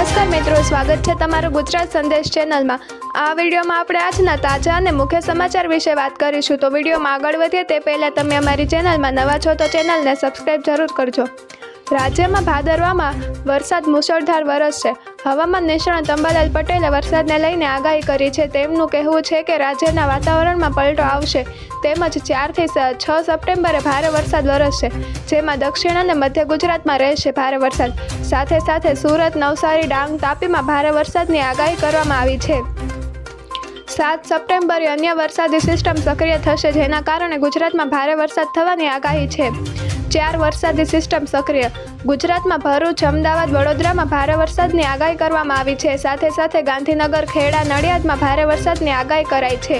નમસ્કાર મિત્રો, સ્વાગત છે તમારું ગુજરાત સંદેશ ચેનલમાં. આ વિડીયોમાં આપણે આજના તાજા અને મુખ્ય સમાચાર વિશે વાત કરીશું. તો વિડીયોમાં આગળ વધીએ તે પહેલાં તમે અમારી ચેનલમાં નવા છો તો ચેનલને સબસ્ક્રાઈબ જરૂર કરજો. રાજ્યમાં ભાદરવામાં વરસાદ મુશળધાર વરસશે. હવામાન નિષ્ણાત અંબાલાલ પટેલે વરસાદને લઈને આગાહી કરી છે. તેમનું કહેવું છે કે રાજ્યના વાતાવરણમાં પલટો આવશે. તેમજ ચારથી છ સપ્ટેમ્બરે ભારે વરસાદ વરસશે, જેમાં દક્ષિણ અને મધ્ય ગુજરાતમાં રહેશે ભારે વરસાદ. સાથે સાથે સુરત, નવસારી, ડાંગ તાપીમાં ભારે વરસાદની આગાહી કરવામાં આવી છે. સાત સપ્ટેમ્બરે અન્ય વરસાદી સિસ્ટમ સક્રિય થશે, જેના કારણે ગુજરાતમાં ભારે વરસાદ થવાની આગાહી છે. ચાર વરસાદી સિસ્ટમ સક્રિય. ગુજરાતમાં ભરૂચ, અમદાવાદ, વડોદરામાં ભારે વરસાદની આગાહી કરવામાં આવી છે. સાથે સાથે ગાંધીનગર, ખેડા, નડિયાદમાં ભારે વરસાદની આગાહી કરાઈ છે.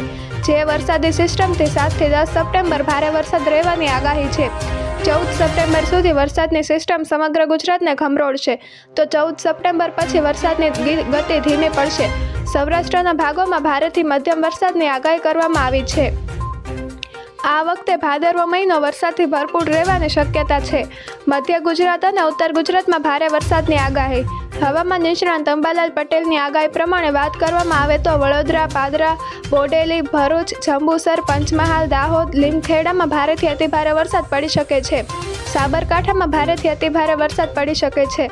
જે વરસાદી સિસ્ટમથી સાતથી દસ સપ્ટેમ્બર ભારે વરસાદ રહેવાની આગાહી છે. ચૌદ સપ્ટેમ્બર સુધી વરસાદની સિસ્ટમ સમગ્ર ગુજરાતને ખમરોળશે તો ચૌદ સપ્ટેમ્બર પછી વરસાદની ગતિ ધીમી પડશે. સૌરાષ્ટ્રના ભાગોમાં ભારેથી મધ્યમ વરસાદની આગાહી કરવામાં આવી છે. આ વખતે ભાદરવો મહિનો વરસાદથી ભરપૂર રહેવાની શક્યતા છે. મધ્ય ગુજરાત અને ઉત્તર ગુજરાતમાં ભારે વરસાદની આગાહી હવામાન નિષ્ણાંત અંબાલાલ પટેલની આગાહી પ્રમાણે વાત કરવામાં આવે તો વડોદરા, પાદરા, બોડેલી, ભરૂચ જંબુસર પંચમહાલ, દાહોદ, લીમખેડામાં ભારેથી અતિભારે વરસાદ પડી શકે છે. સાબરકાંઠામાં ભારેથી અતિભારે વરસાદ પડી શકે છે.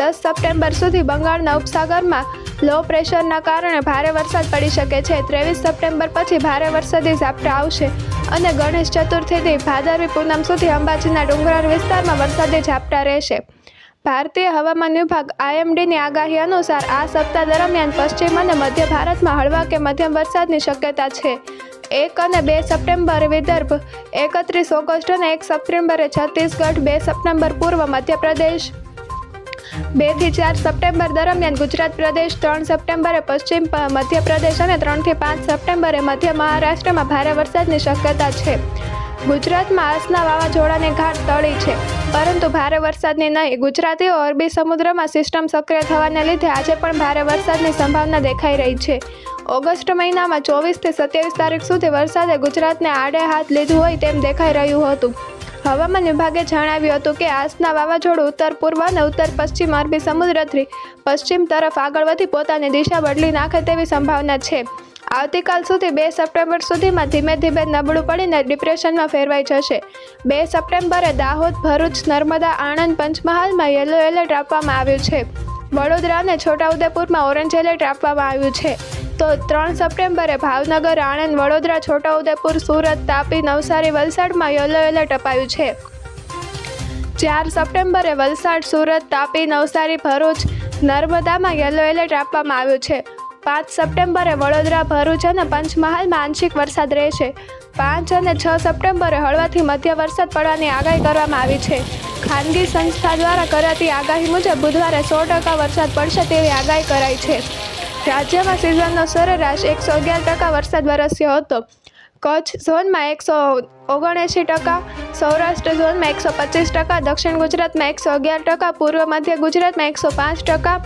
દસ સપ્ટેમ્બર સુધી બંગાળના ઉપસાગરમાં લો પ્રેશરના કારણે ભારે વરસાદ પડી શકે છે. ત્રેવીસ સપ્ટેમ્બર પછી ભારે વરસાદી ઝાપટા આવશે અને ગણેશ ચતુર્થીથી ભાદરવી પૂનમ સુધી અંબાજીના ડુંગરાળ વિસ્તારમાં વરસાદી ઝાપટા રહેશે. ભારતીય હવામાન વિભાગ આઈએમડીની આગાહી અનુસાર આ સપ્તાહ દરમિયાન પશ્ચિમ અને મધ્ય ભારતમાં હળવા કે મધ્યમ વરસાદની શક્યતા છે. એક અને બે સપ્ટેમ્બર વિદર્ભ, એકત્રીસ ઓગસ્ટ અને એક સપ્ટેમ્બરે છત્તીસગઢ, બે સપ્ટેમ્બર પૂર્વ મધ્યપ્રદેશ. બેથી ચાર સપ્ટેમ્બર દરમિયાન ગુજરાત પ્રદેશ, ત્રણ સપ્ટેમ્બરે પશ્ચિમ મધ્યપ્રદેશ અને ત્રણથી પાંચ સપ્ટેમ્બરે મધ્ય મહારાષ્ટ્રમાં ભારે વરસાદની શક્યતા છે. ગુજરાતમાં આસના વાવાઝોડાની ઘાટ તળી છે. પરંતુ ભારે વરસાદની નહીં ગુજરાતીઓ અરબી સમુદ્રમાં સિસ્ટમ સક્રિય થવાને લીધે આજે પણ ભારે વરસાદની સંભાવના દેખાઈ રહી છે. ઓગસ્ટ મહિનામાં ચોવીસથી સત્યાવીસ તારીખ સુધી વરસાદે ગુજરાતને આડે હાથ લીધું હોય તેમ દેખાઈ રહ્યું હતું. હવામાન વિભાગે જણાવ્યું હતું કે આસના વાવાઝોડું ઉત્તર પૂર્વ અને ઉત્તર પશ્ચિમ અરબી સમુદ્રથી પશ્ચિમ તરફ આગળ વધી પોતાની દિશા બદલી નાખે તેવી સંભાવના છે. આવતીકાલ સુધી બે સપ્ટેમ્બર સુધીમાં ધીમે ધીમે નબળું પડીને ડિપ્રેશનમાં ફેરવાઈ જશે. બે સપ્ટેમ્બરે દાહોદ, ભરૂચ, નર્મદા, આણંદ, પંચમહાલમાં યલો એલર્ટ આપવામાં આવ્યું છે. વડોદરા અને છોટાઉદેપુરમાં ઓરેન્જ એલર્ટ આપવામાં આવ્યું છે. તો ત્રણ સપ્ટેમ્બરે ભાવનગર, આણંદ, વડોદરા, છોટાઉદેપુર, સુરત, તાપી, નવસારી, વલસાડમાં યલો એલર્ટ અપાયું છે. ચાર સપ્ટેમ્બરે વલસાડ, સુરત, તાપી, નવસારી, ભરૂચ, નર્મદામાં યલો એલર્ટ આપવામાં આવ્યું છે. પાંચ સપ્ટેમ્બરે વડોદરા, ભરૂચ અને પંચમહાલમાં આંશિક વરસાદ રહેશે. પાંચ અને છ સપ્ટેમ્બરે હળવાથી મધ્ય વરસાદ પડવાની આગાહી કરવામાં આવી છે. ખાનગી સંસ્થા દ્વારા કરાતી આગાહી મુજબ બુધવારે સો ટકા વરસાદ પડશે તેવી આગાહી કરાઈ છે. રાજ્યમાં સિઝનનો સરેરાશ એકસો અગિયાર ટકા વરસાદ વરસ્યો હતો. કચ્છ ઝોનમાં એકસો ઓગણએંશી ટકા, સૌરાષ્ટ્ર ઝોનમાં એકસો પચીસ ટકા, દક્ષિણ ગુજરાતમાં એકસો અગિયાર ટકા, પૂર્વ મધ્ય ગુજરાતમાં એકસો પાંચ ટકા,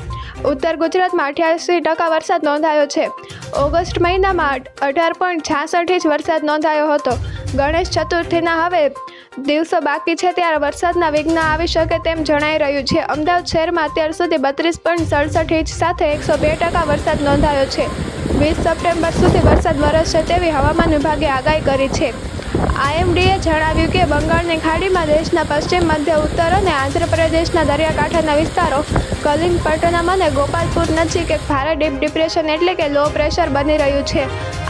ઉત્તર ગુજરાતમાં અઠ્યાસી ટકા વરસાદ નોંધાયો છે. ઓગસ્ટ મહિનામાં અઢાર પોઈન્ટ છાસઠ ઇંચ વરસાદ નોંધાયો હતો. ગણેશ ચતુર્થીના હવે દિવસો બાકી છે ત્યારે વરસાદના વિઘ્ન આવી શકે તેમ જણાઈ રહ્યું છે. અમદાવાદ શહેરમાં અત્યાર સુધી બત્રીસ પોઈન્ટ સડસઠ ઇંચ સાથે એકસો બે ટકા વરસાદ નોંધાયો છે. વીસ સપ્ટેમ્બર સુધી વરસાદ વરસશે તેવી હવામાન વિભાગે આગાહી કરી છે. આઈએમડીએ જણાવ્યું કે બંગાળની ખાડીમાં દેશના પશ્ચિમ, મધ્ય, ઉત્તર અને આંધ્રપ્રદેશના દરિયાકાંઠાના વિસ્તારો, કલિંગપટ્ટનમ અને ગોપાલપુર નજીક એક ભારે ડીપ ડિપ્રેશન એટલે કે લો પ્રેશર બની રહ્યું છે.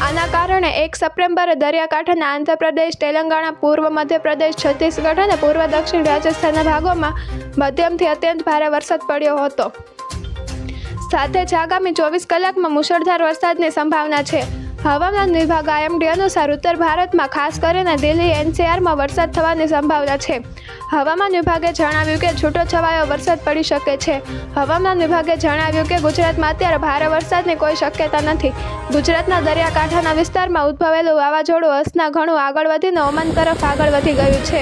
આના કારણે એક સપ્ટેમ્બરે દરિયાકાંઠાના આંધ્રપ્રદેશ, તેલંગાણા, પૂર્વ મધ્યપ્રદેશ, છત્તીસગઢ અને પૂર્વ દક્ષિણ રાજસ્થાનના ભાગોમાં મધ્યમથી અત્યંત ભારે વરસાદ પડ્યો હતો. સાથે જ આગામી ચોવીસ કલાકમાં મુશળધાર વરસાદની સંભાવના છે. હવામાન વિભાગ આઈએમડી અનુસાર ઉત્તર ભારતમાં ખાસ કરીને દિલ્હી, એનસીઆરમાં વરસાદ થવાની સંભાવના છે. હવામાન વિભાગે જણાવ્યું કે છૂટો છવાયો વરસાદ પડી શકે છે. હવામાન વિભાગે જણાવ્યું કે ગુજરાતમાં અત્યારે ભારે વરસાદની કોઈ શક્યતા નથી. ગુજરાતના દરિયાકાંઠાના વિસ્તારમાં ઉદ્ભવેલું વાવાઝોડું અસના ઘણું આગળ વધીને ઓમાન તરફ આગળ વધી ગયું છે.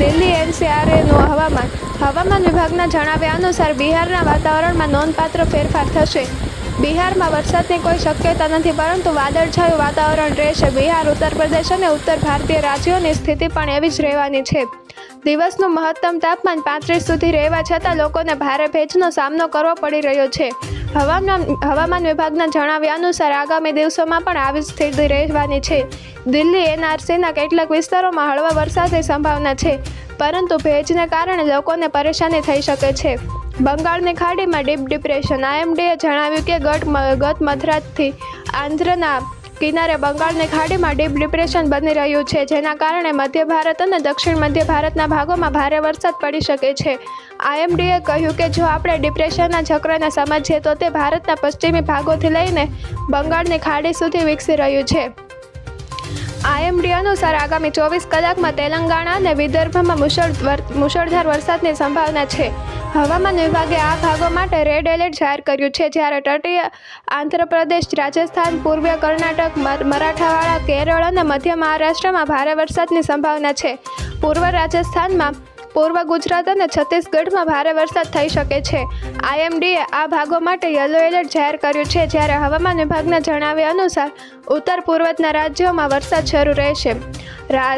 દિલ્હી, એનસીઆરએનું હવામાન. હવામાન વિભાગના જણાવ્યા અનુસાર બિહારના વાતાવરણમાં નોંધપાત્ર ફેરફાર થશે. બિહારમાં વરસાદની કોઈ શક્યતા નથી, પરંતુ વાદળછાયું વાતાવરણ રહેશે. બિહાર ઉત્તર પ્રદેશ અને ઉત્તર ભારતીય રાજ્યોની સ્થિતિ પણ એવી જ રહેવાની છે. દિવસનું મહત્તમ તાપમાન પાંત્રીસ સુધી રહેવા છતાં લોકોને ભારે ભેજનો સામનો કરવો પડી રહ્યો છે. હવામાન હવામાન વિભાગના જણાવ્યા અનુસાર આગામી દિવસોમાં પણ આવી સ્થિતિ રહેવાની છે. દિલ્હી, એનઆરસીના કેટલાક વિસ્તારોમાં હળવા વરસાદની સંભાવના છે, પરંતુ ભેજને કારણે લોકોને પરેશાની થઈ શકે છે. બંગાળની ખાડીમાં ડીપ ડિપ્રેશન. આઈએમડીએ જણાવ્યું કે ગત ગત મધરાતથી આંધ્રના કિનારે બંગાળની ખાડીમાં ડીપ ડિપ્રેશન બની રહ્યું છે, જેના કારણે મધ્ય ભારત અને દક્ષિણ મધ્ય ભારતના ભાગોમાં ભારે વરસાદ પડી શકે છે. આઈએમડીએ કહ્યું કે જો આપણે ડિપ્રેશનના ચક્રને સમજીએ તો તે ભારતના પશ્ચિમી ભાગોથી લઈને બંગાળની ખાડી સુધી વિકસી રહ્યું છે. આઈએમડી અનુસાર આગામી ચોવીસ કલાકમાં તેલંગાણા અને વિદર્ભમાં મુશળધાર વરસાદની સંભાવના છે. હવામાન વિભાગે આ ભાગો માટે રેડ એલર્ટ જાહેર કર્યું છે. જ્યારે તટીય આંધ્રપ્રદેશ, રાજસ્થાન પૂર્વીય કર્ણાટક મરાઠાવાડા કેરળ અને મધ્ય મહારાષ્ટ્રમાં ભારે વરસાદની સંભાવના છે. પૂર્વ રાજસ્થાનમાં પૂર્વ ગુજરાત અને છત્તીસગઢમાં ભારે વરસાદ થઈ શકે છે. આઈએમડીએ આ ભાગો માટે યલો એલર્ટ જાહેર કર્યું છે. જ્યારે હવામાન વિભાગના જણાવ્યા અનુસાર ઉત્તર પૂર્વના રાજ્યોમાં વરસાદ શરૂ રહેશે.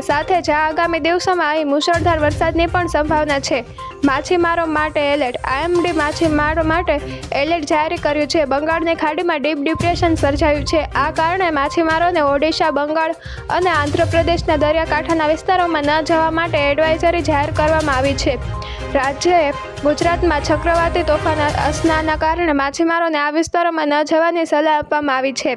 સાથે જ આગામી દિવસોમાં અહીં મુશળધાર વરસાદની પણ સંભાવના છે. માછીમારો માટે એલર્ટ. આઈએમડી માછીમારો માટે એલર્ટ જાહેર કર્યું છે. બંગાળની ખાડીમાં ડીપ ડિપ્રેશન સર્જાયું છે. આ કારણે માછીમારોને ઓડિશા, બંગાળ અને આંધ્રપ્રદેશના દરિયાકાંઠાના વિસ્તારોમાં ન જવા માટે એડવાઇઝરી જાહેર કરવામાં આવી છે. રાજ્યએ ગુજરાતમાં ચક્રવાતી તોફાન અસનાના કારણે માછીમારોને આ વિસ્તારોમાં ન જવાની સલાહ આપવામાં આવી છે.